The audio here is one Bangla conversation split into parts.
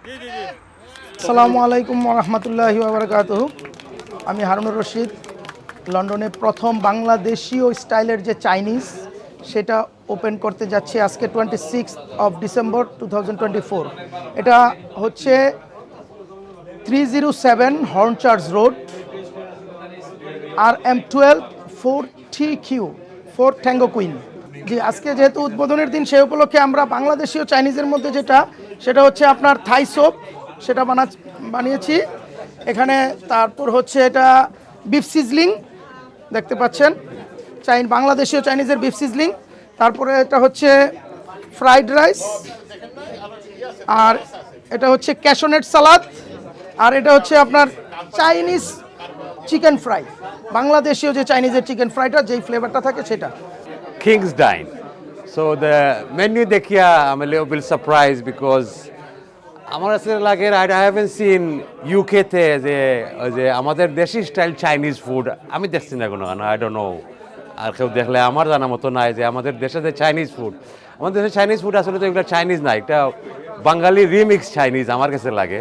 আসসালামু আলাইকুম রহমতুল্লাহি বাবরকাত আমি হারুনুর রশিদ, লন্ডনে প্রথম বাংলাদেশীয় স্টাইলের যে চাইনিজ, সেটা ওপেন করতে যাচ্ছি আজকে twenty six of December two এটা হচ্ছে three zero seven horn charge road আর M twelve four three Q four tango queen G, আজকে যেহেতু উদ্বোধনের দিন সেই উপলক্ষে আমরা বাংলাদেশীয় চাইনিজের মধ্যে যেটা সেটা হচ্ছে আপনার থাই সোপ, সেটা বানা, বানিয়েছি। এখানে তারপর হচ্ছে এটা বিফ সিজলিং দেখতে পাচ্ছেন। চাইন বাংলাদেশীয় চাইনিজের বিফ সিজলিং তারপরে এটা হচ্ছে ফ্রাইড রাইস আর এটা হচ্ছে ক্যাশনেট সালাদ আর এটা হচ্ছে আপনার চাইনিজ চিকেন ফ্রাই বাংলাদেশীয় যে চাইনিজের চিকেন ফ্রাইটা যেই ফ্লেভারটা থাকে সেটা। King's Dine. So the menu দেখিয়া I'm a little bit surprised because আমার কাছে লাগে আই হ্যাভেন সিন ইউকেতে যে যে আমাদের দেশি স্টাইল চাইনিজ ফুড আমি দেখছি না কোনো আই ডোন্ট নো আর কেউ দেখলে আমার জানা মতো নাই যে আমাদের দেশে যে চাইনিজ ফুড আমাদের দেশে চাইনিজ ফুড আসলে তো এগুলো চাইনিজ না, এটা বাঙালি রিমিক্স চাইনিজ আমার কাছে লাগে।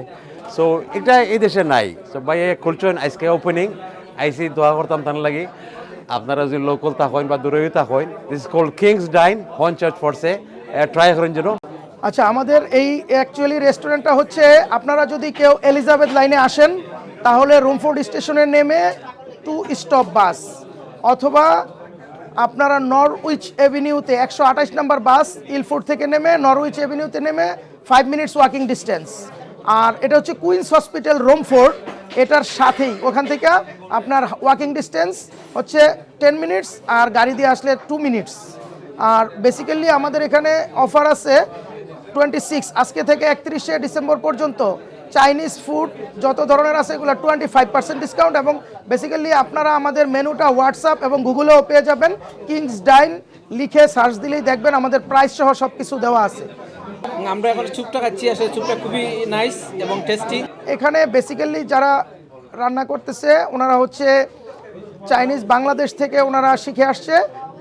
সো এটা এই দেশে নাই। সো বাই এ খুলছেন আজকে ওপেনিং আইসি দোয়া করতাম তার লাগি। আপনারা যদি লোকাল থাকেন বা দূরেও থাকেন দিস কল কিংস ডাইন হন চার্চ ফোর্সে ট্রাই করেন যেন। আচ্ছা আমাদের এই অ্যাকচুয়ালি রেস্টুরেন্টটা হচ্ছে, আপনারা যদি কেউ এলিজাবেথ লাইনে আসেন, তাহলে রুমফোর্ড স্টেশনে নেমে টু স্টপ বাস অথবা আপনারা নরউইচ এভিনিউতে একশো আঠাশ নাম্বার বাস ইলফোর্ড থেকে নেমে নরউইচ এভিনিউতে নেমে ফাইভ মিনিটস ওয়াকিং ডিস্টেন্স আর এটা হচ্ছে কুইন্স হসপিটাল রোমফোর্ড এটার সাথেই, ওখান থেকে আপনার ওয়াকিং ডিস্টেন্স হচ্ছে টেন মিনিটস আর গাড়ি দিয়ে আসলে টু মিনিটস আর বেসিক্যালি আমাদের এখানে অফার আছে টোয়েন্টি সিক্স আজকে থেকে একত্রিশে ডিসেম্বর পর্যন্ত চাইনিজ ফুড যত ধরনের আছে এগুলো টোয়েন্টি ফাইভ পার্সেন্ট ডিসকাউন্ট এবং বেসিক্যালি আপনারা আমাদের মেনুটা হোয়াটসঅ্যাপ এবং গুগলেও পেয়ে যাবেন। কিংস ডাইন লিখে সার্চ দিলেই দেখবেন আমাদের প্রাইস সহ সব কিছু দেওয়া আছে। আমরা এখন চুপটা খাচ্ছি আসলে চুপটা খুবই নাইস এবং টেস্টি এখানে বেসিক্যালি যারা রান্না করতেছে, ওনারা হচ্ছে চাইনিজ বাংলাদেশ থেকে ওনারা শিখে আসছে।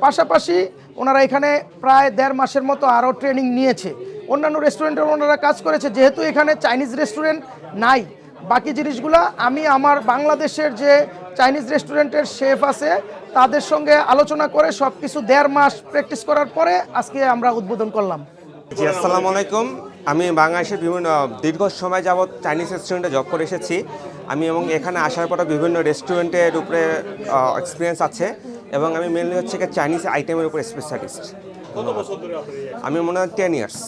পাশাপাশি ওনারা এখানে প্রায় দেড় মাসের মতো আরও ট্রেনিং নিয়েছে। অন্যান্য রেস্টুরেন্টে ওনারা কাজ করেছে, যেহেতু এখানে চাইনিজ রেস্টুরেন্ট নাই। বাকি জিনিসগুলো আমি আমার বাংলাদেশের যে চাইনিজ রেস্টুরেন্টের শেফ আছে, তাদের সঙ্গে আলোচনা করে সব কিছু দেড় মাস প্র্যাকটিস করার পরে আজকে আমরা উদ্বোধন করলাম। জি, আসসালামু আলাইকুম। আমি বাংলাদেশের বিভিন্ন দীর্ঘ সময় যাবৎ চাইনিজ রেস্টুরেন্টে জব করে এসেছি। আমি এবং এখানে আসার পরে বিভিন্ন রেস্টুরেন্টের উপরে এক্সপিরিয়েন্স আছে এবং আমি মেনলি হচ্ছে চাইনিজ আইটেমের উপরে স্পেশালিস্ট আমি মনে হয় ten years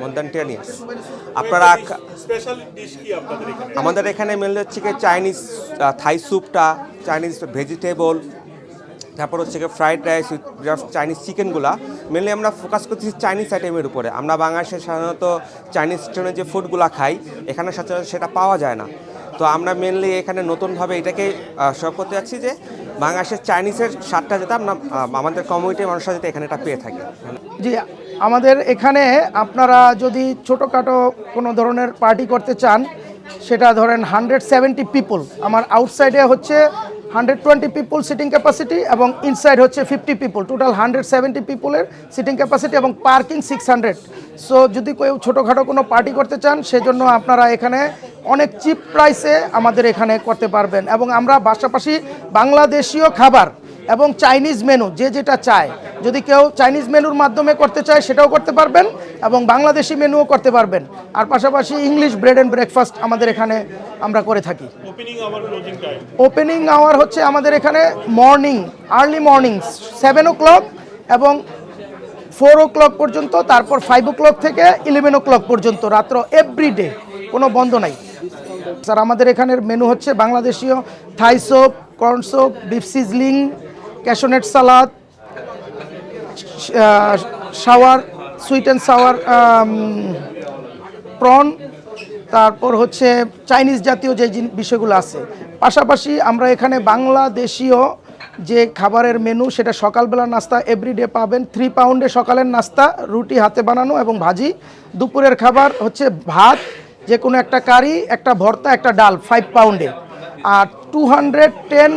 more than ten years আপনারা আমাদের এখানে মেনলি হচ্ছে গিয়ে চাইনিজ থাই স্যুপটা চাইনিজ ভেজিটেবল তারপর হচ্ছে ফ্রাইড রাইস উইথ চাইনিজ চিকেনগুলা মেনলি আমরা ফোকাস করতেছি চাইনিজ আইটেমের উপরে। আমরা বাংলাদেশে সাধারণত চাইনিজ স্টোনের যে ফুডগুলো খাই, এখানে সচরাচর সেটা পাওয়া যায় না। তো আমরা মেনলি এখানে নতুনভাবে এটাকে সব করতে যাচ্ছি যে বাংলাদেশের চাইনিজের স্বাদটা যাতে আমরা আমাদের কমিউনিটির মানুষরা যাতে এখানে এটা পেয়ে থাকে। জি, আমাদের এখানে আপনারা যদি ছোটোখাটো কোনো ধরনের পার্টি করতে চান, সেটা ধরেন হান্ড্রেড সেভেন্টি পিপল আমার আউটসাইডে হচ্ছে hundred twenty people sitting capacity এবং ইনসাইড হচ্ছে fifty people total hundred seventy পিপুলের sitting capacity এবং পার্কিং সিক্স হান্ড্রেড সো যদি কেউ ছোটোখাটো কোনো পার্টি করতে চান, সেজন্য আপনারা এখানে অনেক চিপ প্রাইসে আমাদের এখানে করতে পারবেন। এবং আমরা পাশাপাশি বাংলাদেশীয় খাবার এবং চাইনিজ মেনু যে যেটা চায়। যদি কেউ চাইনিজ মেনুর মাধ্যমে করতে চায় সেটাও করতে পারবেন এবং বাংলাদেশি মেনুও করতে পারবেন। আর পাশাপাশি ইংলিশ ব্রেড অ্যান্ড ব্রেকফাস্ট আমাদের এখানে আমরা করে থাকি। ওপেনিং আওয়ার হচ্ছে আমাদের এখানে morning early morning seven o'clock এবং ফোর ও ক্লক পর্যন্ত তারপর ফাইভ ও ক্লক থেকে ইলেভেন ও ক্লক পর্যন্ত রাত্র এভরিডে কোনো বন্ধ নাই। স্যার আমাদের এখানের মেনু হচ্ছে বাংলাদেশীয় Thai soup corn soup beef sizzling cashew nut salad, shower, sweet and sour prawn, তারপর হচ্ছে চাইনিজ জাতীয় যে বিষয়গুলো আছে। পাশাপাশি আমরা এখানে বাংলাদেশীয় যে খাবারের মেনু, সেটা সকালবেলা নাস্তা এভরিডে পাবেন। থ্রি পাউন্ডে সকালের নাস্তা, রুটি হাতে বানানো এবং ভাজি। দুপুরের খাবার হচ্ছে ভাত যে কোনো একটা কারি, একটা ভর্তা, একটা ডাল ফাইভ পাউন্ডে আর টু হান্ড্রেড টেন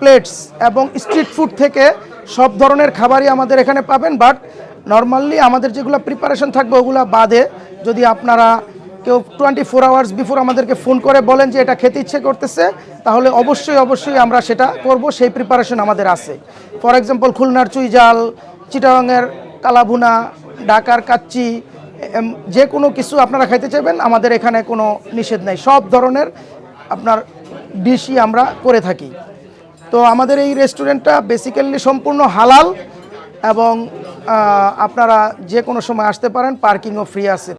প্লেটস এবং স্ট্রিট ফুড থেকে সব ধরনের খাবারই আমাদের এখানে পাবেন, বাট নর্মালি আমাদের যেগুলো প্রিপারেশন থাকবে ওগুলো বাদে যদি আপনারা কেউ টোয়েন্টি ফোর আওয়ার্স বিফোর আমাদেরকে ফোন করে বলেন যে এটা খেতে ইচ্ছে করতেছে, তাহলে অবশ্যই অবশ্যই আমরা সেটা করব, সেই প্রিপারেশন আমাদের আছে। ফর এক্সাম্পল খুলনার চুইজাল চিটাগাংয়ের কালাভুনা, ঢাকার কাচ্চি যে কোনো কিছু আপনারা খাইতে চাইবেন, আমাদের এখানে কোনো নিষেধ নেই। সব ধরনের আপনার ডিশই আমরা করে থাকি। তো আমাদের এই রেস্টুরেন্টটা বেসিক্যালি সম্পূর্ণ হালাল এবং আপনারা যে কোনো সময় আসতে পারেন পার্কিংও ফ্রি আছে।